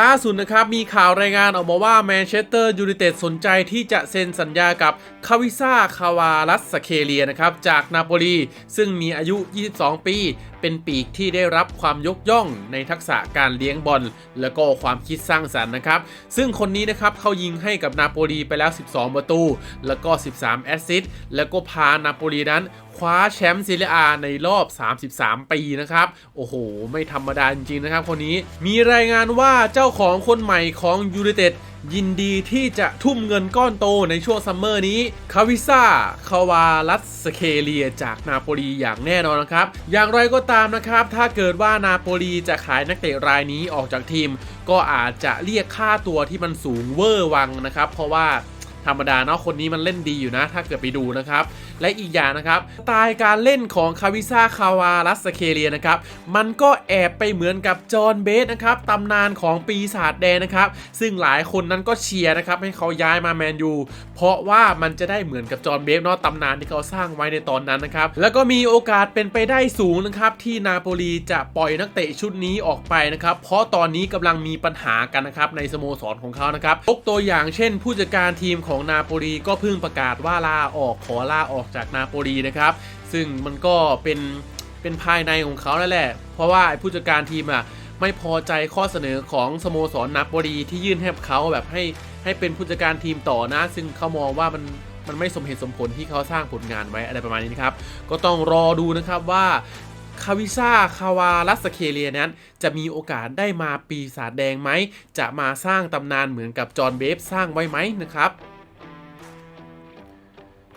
ล่าสุดนะครับ มีข่าวรายงานออกมาว่าแมนเชสเตอร์ยูไนเต็ดสนใจที่จะเซ็นสัญญากับคาวิซาคาวาลัสเคเลียนะครับ จากนาโปลีซึ่งมีอายุ 22 ปี เป็นปีกที่ได้รับความยกย่องในทักษะการเลี้ยงบอล แล้วก็ความคิดสร้างสรรค์นะครับ ซึ่งคนนี้นะครับเขายิงให้กับนาโปลีไปแล้ว 12 ประตู แล้วก็ 13 แอสซิสต์แล้วก็พานาโปลีนั้นคว้าแชมป์ซีเรียอาในรอบ 33 ปีนะครับ โอ้โห ไม่ธรรมดาจริงๆนะครับคนนี้มีรายงานว่าเจ้าของคนใหม่ของยูไนเต็ด ยินดีที่จะทุ่มเงินก้อนโตในช่วงซัมเมอร์นี้ คาวิซ่า คาวาลัสสเคเลียจากนาโปลีอย่างแน่นอนนะครับ อย่างไรก็ตามนะครับ ถ้าเกิดว่านาโปลีจะขายนักเตะรายนี้ออกจากทีม ก็อาจจะเรียกค่าตัวที่มันสูงเวอร์วังนะครับ เพราะว่า ธรรมดาเนาะคนนี้มันเล่นดีอยู่นะ ถ้าเกิดไปดูนะครับ และอีกอย่างนะครับสไตล์การเล่นของคาวิซาคาวาลัสเคเลียนะครับมันก็แอบไปเหมือนกับจอห์นเบสนะครับตำนานของปีศาจแดงนะครับซึ่งหลายคนนั้นก็เชียร์นะครับให้เขาย้ายมาแมนยูเพราะว่ามันจะได้เหมือนกับจอห์นเบสเนาะตำนานที่เขาสร้างไว้ในตอนนั้นนะครับแล้วก็มีโอกาสเป็นไปได้สูงนะครับที่นาโปลีจะปล่อยนักเตะชุดนี้ออกไปนะครับเพราะตอนนี้กำลังมีปัญหากันนะครับในสโมสรของเขานะครับยกตัวอย่างเช่น ผู้จัดการทีมของนาโปลีก็เพิ่งประกาศว่าลาออกขอลาออกจากนาโปลีนะครับ ซึ่งมันก็เป็นเป็นภายในของเขานั่นแหละ เพราะว่าผู้จัดการทีมอะไม่พอใจข้อเสนอของสโมสรนาโปลีที่ยื่นให้เขาแบบให้ให้เป็นผู้จัดการทีมต่อนะ ซึ่งเขามองว่ามันมันไม่สมเหตุสมผลที่เขาสร้างผลงานไว้อะไรประมาณนี้นะครับ ก็ต้องรอดูนะครับว่าคาวิซาคาวาลัสเคเลียนั้น จะมีโอกาสได้มาปีศาจแดงไหม จะมาสร้างตำนานเหมือนกับจอห์นเบฟสร้างไว้ไหมนะครับ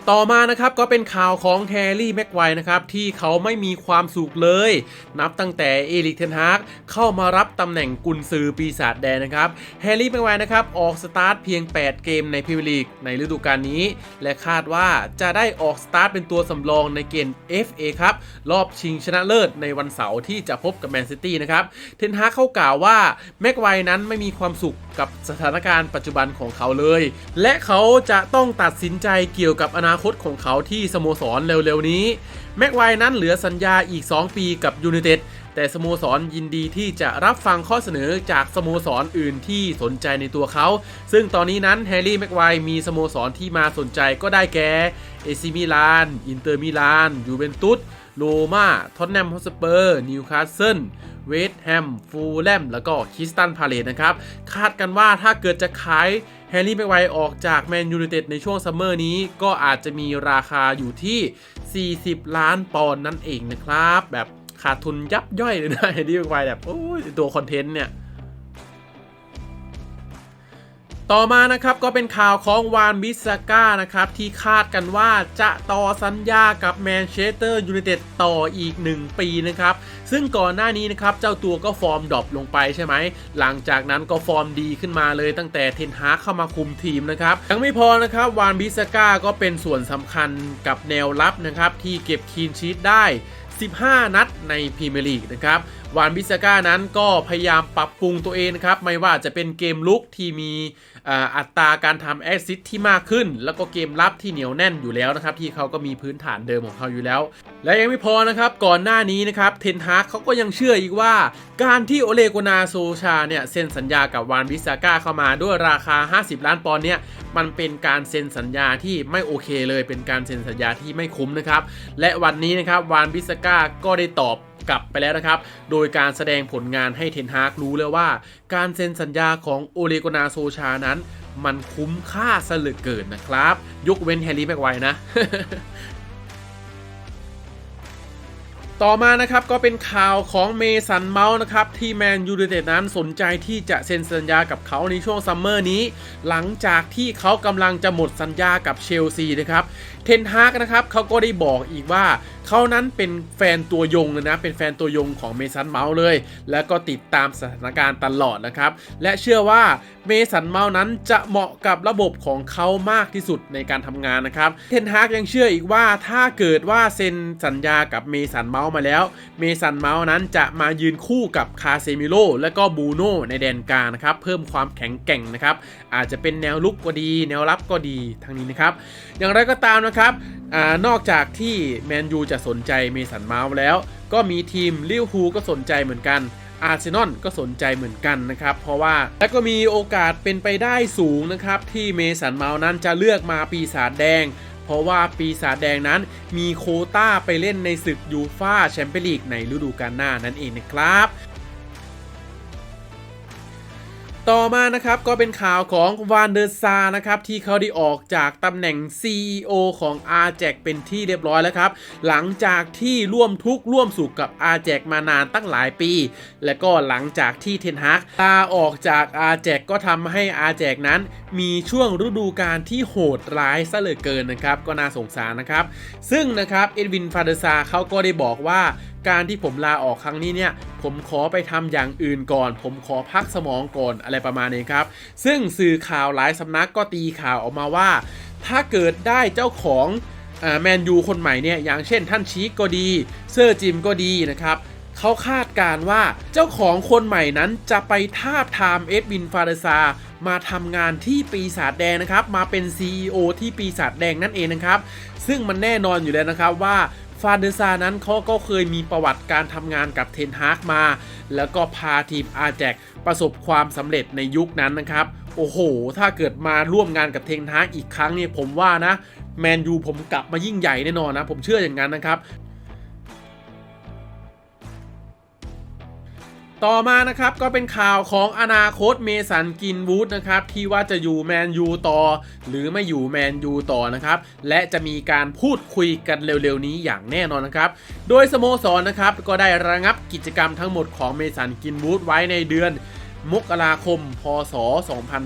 ต่อมานะครับก็เป็นข่าวของแฮร์รี่แม็กไวร์นะครับที่เขาไม่มีความสุขเลย นับตั้งแต่เอริกเทนฮากเข้ามารับตำแหน่งกุนซือปีศาจแดงนะครับแฮร์รี่แม็กไวร์นะครับออกสตาร์ทเพียง 8 เกมในพรีเมียร์ลีกในฤดูกาลนี้ และคาดว่าจะได้ออกสตาร์ทเป็นตัวสำรองในเกม FA ครับรอบชิงชนะเลิศในวันเสาร์ที่จะพบกับแมนซิตี้นะครับเทนฮากเขากล่าวว่าแม็กไวร์นั้นไม่มีความสุขกับสถานการณ์ปัจจุบันของเขาเลย และเขาจะต้องตัดสินใจเกี่ยวกับอนาาคตของเขาที่สโมสรเร็วๆนี้ แม็กไวนั้นเหลือสัญญาอีก 2 ปีกับยูไนเต็ดแต่สโมสรยินดีที่จะรับฟังข้อเสนอจากสโมสรออื่นที่สนใจในตัวเขา ซึ่งตอนนี้นั้นแฮร์รี่แม็กไวมีสโมสรที่มาสนใจก็ได้แก่เอซิมิลาน อินเตอร์มิลาน ยูเวนตุสโรมาท็อตแนมฮอสเปอร์ นิวคาสเซิล เวสต์แฮม ฟูลแลม แล้วก็คิสตันพาเลตนะครับ คาดกันว่าถ้าเกิดจะขาย แฮร์รี่แม็กไวร์ออกจากแมนยูไนเต็ดในช่วงซัมเมอร์นี้ก็อาจจะมีราคาอยู่ที่ 40 ล้านปอนด์นั่นเองนะครับ แบบขาดทุนยับย่อยเลยนะแฮร์รี่แม็กไวร์แบบ โอ้ยตัวคอนเทนต์เนี่ยต่อมานะครับก็เป็นข่าวของวานบิสก้านะครับที่คาดกันว่าจะต่อสัญญากับแมนเชสเตอร์ยูไนเต็ดต่ออีก 1 ปีนะครับ ซึ่งก่อนหน้านี้นะครับเจ้าตัวก็ฟอร์มดรอปลงไปใช่ไหม หลังจากนั้นก็ฟอร์มดีขึ้นมาเลยตั้งแต่เทนฮาเข้ามาคุมทีมนะครับยังไม่พอนะครับวานบิสก้าก็เป็นส่วนสำคัญกับแนวรับนะครับที่เก็บคีนชีตได้ 15 นัดในพรีเมียร์ลีกนะครับ วานบิสก้านั้นก็พยายามปรับปรุงตัวเองนะครับ ไม่ว่าจะเป็นเกมลุกที่มีอัตราการทำแอสซิสที่มากขึ้น แล้วก็เกมรับที่เหนียวแน่นอยู่แล้วนะครับ ที่เขาก็มีพื้นฐานเดิมของเขาอยู่แล้ว และยังไม่พอนะครับ ก่อนหน้านี้นะครับเทนฮากเขาก็ยังเชื่ออีกว่า การที่โอเลโกนาโซชาเนี่ยเซ็นสัญญากับวานบิสก้าเข้ามาด้วยราคา 50 ล้านปอนด์เนี่ยมันเป็นการเซ็นสัญญาที่ไม่โอเคเลย เป็นการเซ็นสัญญาที่ไม่คุ้มนะครับและวันนี้นะครับวานบิสก้าก็ได้ตอบ กลับไปแล้วนะครับ โดยการแสดงผลงานให้เทนฮากรู้แล้วว่า การเซ็นสัญญาของโอเลโกนาโซชานั้น มันคุ้มค่าซะเหลือเกินนะครับ ยกเว้นแฮร์รี่แม็กไวร์นะ ต่อมานะครับก็เป็นข่าวของเมสันเมาส์นะครับที่แมนยูไนเต็ดนั้นสนใจที่จะเซ็นสัญญากับเขาในช่วงซัมเมอร์นี้ หลังจากที่เขากำลังจะหมดสัญญากับเชลซีนะครับเทนฮากนะครับเขาก็ได้บอกอีกว่า เขานั้นเป็นแฟนตัวยงเลยนะ เป็นแฟนตัวยงของเมสันเมาส์เลย แล้วก็ติดตามสถานการณ์ตลอดนะครับ และเชื่อว่าเมสันเมาส์นั้นจะเหมาะกับระบบของเขามากที่สุดในการทำงานนะครับเทนฮากยังเชื่ออีกว่าถ้าเกิดว่าเซ็นสัญญากับเมสันเมาส์มาแล้ว เมสันเมาส์นั้นจะมายืนคู่กับคาเซมิโลและก็บูโน่ในแดนกลางนะครับ เพิ่มความแข็งแกร่งนะครับ อาจจะเป็นแนวลุกก็ดี แนวรับก็ดีทั้งนี้นะครับ อย่างไรก็ตามนะครับอนอกจากที่แมนยูจะสนใจเมสันเมาส์แล้ว ก็มีทีมลิเวอร์พูลก็สนใจเหมือนกันอาร์เซนอลก็สนใจเหมือนกันนะครับ เพราะว่าและก็มีโอกาสเป็นไปได้สูงนะครับ ที่เมสันเมาส์นั้นจะเลือกมาปีศาจแดง เพราะว่าปีศาจแดงนั้นมีโคต้าไปเล่นในศึกยูฟาแชมเปี้ยนลีกในฤดูกาลหน้านั่นเองนะครับ ต่อมานะครับก็เป็นข่าวของวานเดอร์ซานะครับที่เขาได้ออกจากตำแหน่ง CEO ของ r j a c เป็นที่เรียบร้อยแล้วครับ หลังจากที่ร่วมทุกข์ร่วมสุขกับ r j a c มานานตั้งหลายปี และก็หลังจากที่เทนฮากลาออกจาก r j a c ก็ทำให้ r j a c นั้นมีช่วงฤดูกาลที่โหดร้ายซะเหลือเกินนะครับ ก็น่าสงสารนะครับ ซึ่งนะครับเอ็ดวินฟาเดอร์ซาเขาก็ได้บอกว่า การที่ผมลาออกครั้งนี้เนี่ยผมขอไปทำอย่างอื่นก่อน ผมขอพักสมองก่อนอะไรประมาณนี้ครับ ซึ่งสื่อข่าวหลายสำนักก็ตีข่าวออกมาว่า ถ้าเกิดได้เจ้าของแมนยูคนใหม่เนี่ยอย่างเช่นท่านชีกก็ดี เซอร์จิมก็ดีนะครับเขาคาดการ์ว่าเจ้าของคนใหม่นั้นจะไปทาบทามเอ็ดวินฟาเดซามาทำงานที่ปีศาจแดงนะครับ มาเป็น CEO ที่ปีศาจแดงนั่นเองนะครับ ซึ่งมันแน่นอนอยู่แล้วนะครับว่า ฟาเดซานั้นเขาก็เคยมีประวัติการทำงานกับเทนฮากมา แล้วก็พาทีมอาแจกประสบความสำเร็จในยุคนั้นนะครับ โอ้โห ถ้าเกิดมาร่วมงานกับเทนฮากอีกครั้งเนี่ยผมว่านะแมนยูผมกลับมายิ่งใหญ่แน่นอนนะ ผมเชื่ออย่างนั้นนะครับ ต่อมานะครับก็เป็นข่าวของอนาคตเมสันกินวูดนะครับที่ว่าจะอยู่แมนยูต่อ หรือไม่อยู่แมนยูต่อนะครับและจะมีการพูดคุยกันเร็วๆนี้อย่างแน่นอนนะครับโดยสโมสรนะครับก็ได้ระงับกิจกรรมทั้งหมดของเมสันกินวูดไว้ในเดือนมกราคม พศ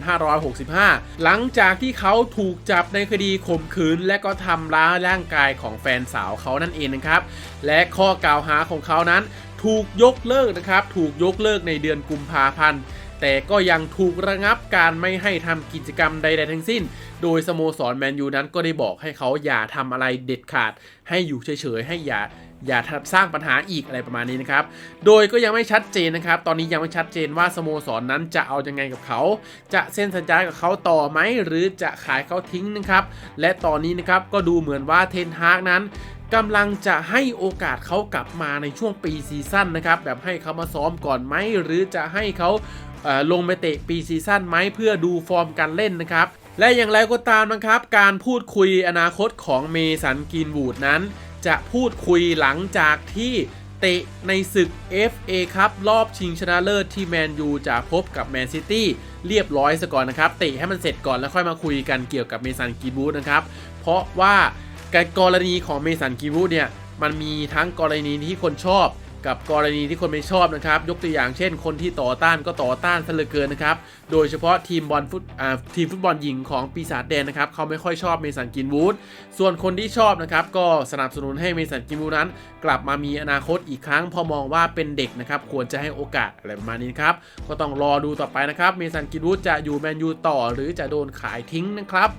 2565 หลังจากที่เขาถูกจับในคดีข่มขืน และก็ทำร้ายร่างกายของแฟนสาวเขานั่นเองนะครับ และข้อกล่าวหาของเขานั้น ถูกยกเลิกนะครับ ถูกยกเลิกในเดือนกุมภาพันธ์แต่ก็ยังถูกระงับการไม่ให้ทำกิจกรรมใด ๆ ทั้งสิ้น โดยสโมสรแมนยูนั้นก็ได้บอกให้เขาอย่าทำอะไรเด็ดขาด ให้อยู่เฉยๆ ให้อย่าอย่าสร้างปัญหาอีกอะไรประมาณนี้นะครับ โดยก็ยังไม่ชัดเจนนะครับ ตอนนี้ยังไม่ชัดเจนว่าสโมสรนนั้นจะเอายังไงกับเขา จะเซ็นสัญญากับเขาต่อไหมหรือจะขายเขาทิ้งนะครับ และตอนนี้นะครับก็ดูเหมือนว่าเทนฮากนั้น กำลังจะให้โอกาสเขากลับมาในช่วงปีซีซั่นนะครับ แบบให้เขามาซ้อมก่อนไหม หรือจะให้เขาเลงไปเตะปีซีซั่นไหมเพื่อดูฟอร์มการเล่นนะครับ และอย่างไรก็ตามนะครับ การพูดคุยอนาคตของเมสันกินวูดนั้น จะพูดคุยหลังจากที่เตะในศึก FA ครับรอบชิงชนะเลิศที่แมนยูจะพบกับแมนซิตี้เรียบร้อยซะก่อนนะครับ เตะให้มันเสร็จก่อนแล้วค่อยมาคุยกันเกี่ยวกับเมสันกินวูดนะครับ เพราะว่า การกรณีของเมสันกิวูดเนี่ยมันมีทั้งกรณีที่คนชอบกับกรณีที่คนไม่ชอบนะครับ ยกตัวอย่างเช่น คนที่ต่อต้านก็ต่อต้านซะเหลือเกินนะครับ โดยเฉพาะทีมบอลฟุตทีมฟุตบอลหญิงของปีศาจแดงนะครับ เขาไม่ค่อยชอบเมสันกินวูด ส่วนคนที่ชอบนะครับ ก็สนับสนุนให้เมสันกินวูดนั้น กลับมามีอนาคตอีกครั้ง พอมองว่าเป็นเด็กนะครับ ควรจะให้โอกาสอะไรประมาณนี้ครับ ก็ต้องรอดูต่อไปนะครับ เมสันกินวูดจะอยู่แมนยูต่อหรือจะโดนขายทิ้งนะครับ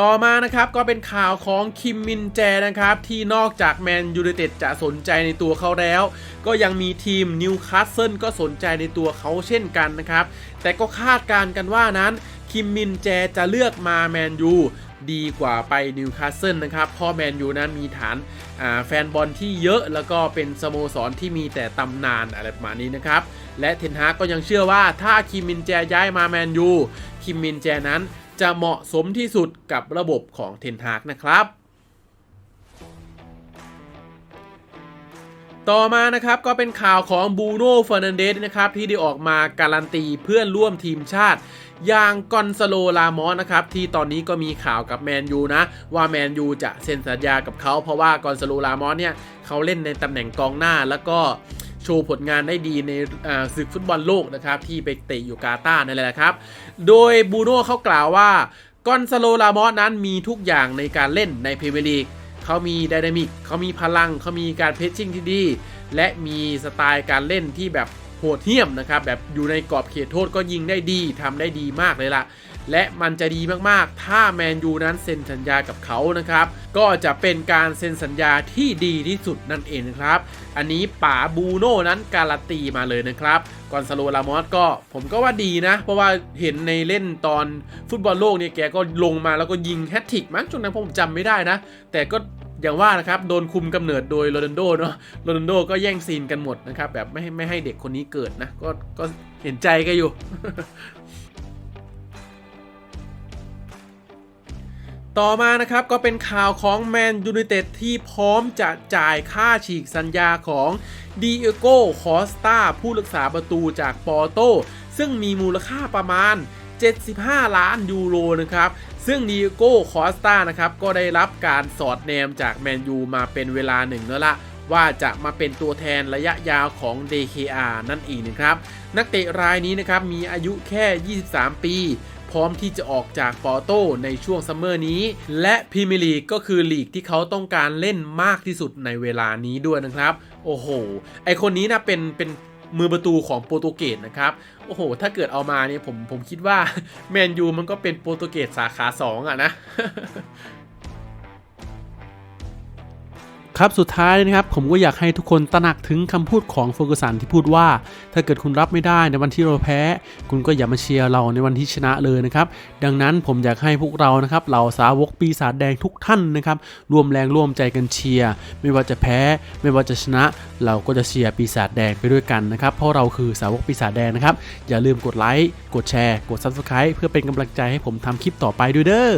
ต่อมานะครับก็เป็นข่าวของคิมมินแจนะครับ ที่นอกจากแมนยู i นเต็ดจะสนใจในตัวเขาแล้ว ก็ยังมีทีมนิวคาสเซิลก็สนใจในตัวเขาเช่นกันนะครับ แต่ก็คาดการกันว่านั้น คิมมินแจจะเลือกมาแมนยูดีกว่าไปนิวคาสเซิลนะครับเพราะแมนยูนั้นมีฐานาแฟนบอลที่เยอะแล้วก็เป็นสโมสรที่มีแต่ตำนานอะไรประมาณนี้นะครับ และเทนฮากก็ยังเชื่อว่าถ้าคิมมินแจย้ายมาแมนยูคิมมินแจนั้น จะเหมาะสมที่สุดกับระบบของเทนฮากนะครับ ต่อมานะครับก็เป็นข่าวของบูโน่เฟอร์นันเดสนะครับที่ได้ออกมาการันตีเพื่อนร่วมทีมชาติอย่างกอนซาโล ลามอสนะครับ ที่ตอนนี้ก็มีข่าวกับแมนยูนะ ว่าแมนยูจะเซ็นสัญญากับเขา เพราะว่ากอนซาโล ลามอสเนี่ย เขาเล่นในตำแหน่งกองหน้าแล้วก็ ชว์ผลงานได้ดีในศึกฟุตบอลโลกนะครับ ที่ไปเตะอยู่กาตาร์นั่นแหละครับ โดยบูโน่เขากล่าวว่ากอนซาโลลามอสนั้นมีทุกอย่างในการเล่นในพรีเมียร์ลีกเขามีไดนามิกเขามีพลังเขามีการเพชชิ่งที่ดี และมีสไตล์การเล่นที่แบบโหดเหี้ยมนะครับ แบบอยู่ในกรอบเขตโทษก็ยิงได้ดีทำได้ดีมากเลยล่ะ และมันจะดีมากๆ ถ้าแมนยูนั้นเซ็นสัญญากับเขานะครับ ก็จะเป็นการเซ็นสัญญาที่ดีที่สุดนั่นเองนะครับ อันนี้ป๋าบูโน่นั้นการันตีมาเลยนะครับกอนซาโลลามอสก็ผมก็ว่าดีนะ เพราะว่าเห็นในเล่นตอนฟุตบอลโลกเนี่ยแกก็ลงมาแล้วก็ยิงแฮตทริกมั้งช่วงนั้นผมจำไม่ได้นะ แต่ก็อย่างว่านะครับโดนคุมกำเนิดโดยโรนัลโดเนาะโรนัลโดก็แย่งซีนกันหมดนะครับแบบไม่ให้ไม่ให้เด็กคนนี้เกิดนะก็ก็เห็นใจกันอยู่ ต่อมานะครับก็เป็นข่าวของแมนยู i นเต็ดที่พร้อมจะจ่ายค่าฉีกสัญญาของดีเอโกคอสตาผู้รักษาประตูจากปอร์โต ซึ่งมีมูลค่าประมาณ 75 ล้านยูโรนะครับ ซึ่งดีโก้คอสตานะครับก็ได้รับการสอดแนมจากแมนยูมาเป็นเวลาหนึ่งแล้วละว่าจะมาเป็นตัวแทนระยะยาวของ DKR นั่นเองนะครับ นักเตะรายนี้นะครับมีอายุแค่ 23 ปี พร้อมที่จะออกจากปอโต้ในช่วงซัมเมอร์นี้ และพรีเมียร์ลีกก็คือลีกที่เขาต้องการเล่นมากที่สุดในเวลานี้ด้วยนะครับ โอ้โห ไอคนนี้นะเป็นเป็นมือประตูของโปรตุเกสนะครับ โอ้โห ถ้าเกิดเอามาเนี่ยผมผมคิดว่าแมนยูมันก็เป็นโปรตุเกสสาขา2อะนะ ครับสุดท้ายนะครับผมก็อยากให้ทุกคนตระหนักถึงคำพูดของเฟอร์กูสันที่พูดว่า ถ้าเกิดคุณรับไม่ได้ในวันที่เราแพ้ คุณก็อย่ามาเชียร์เราในวันที่ชนะเลยนะครับดังนั้นผมอยากให้พวกเรานะครับเหล่าสาวกปีศาจแดงทุกท่านนะครับรวมแรงร่วมใจกันเชียร์ไม่ว่าจะแพ้ ไม่ว่าจะชนะ เราก็จะเชียร์ปีศาจแดงไปด้วยกันนะครับเพราะเราคือสาวกปีศาจแดงนะครับอย่าลืมกดไลค์กดแชร์ กด Subscribe เพื่อเป็นกำลังใจให้ผมทำคลิปต่อไปด้วยเด้อ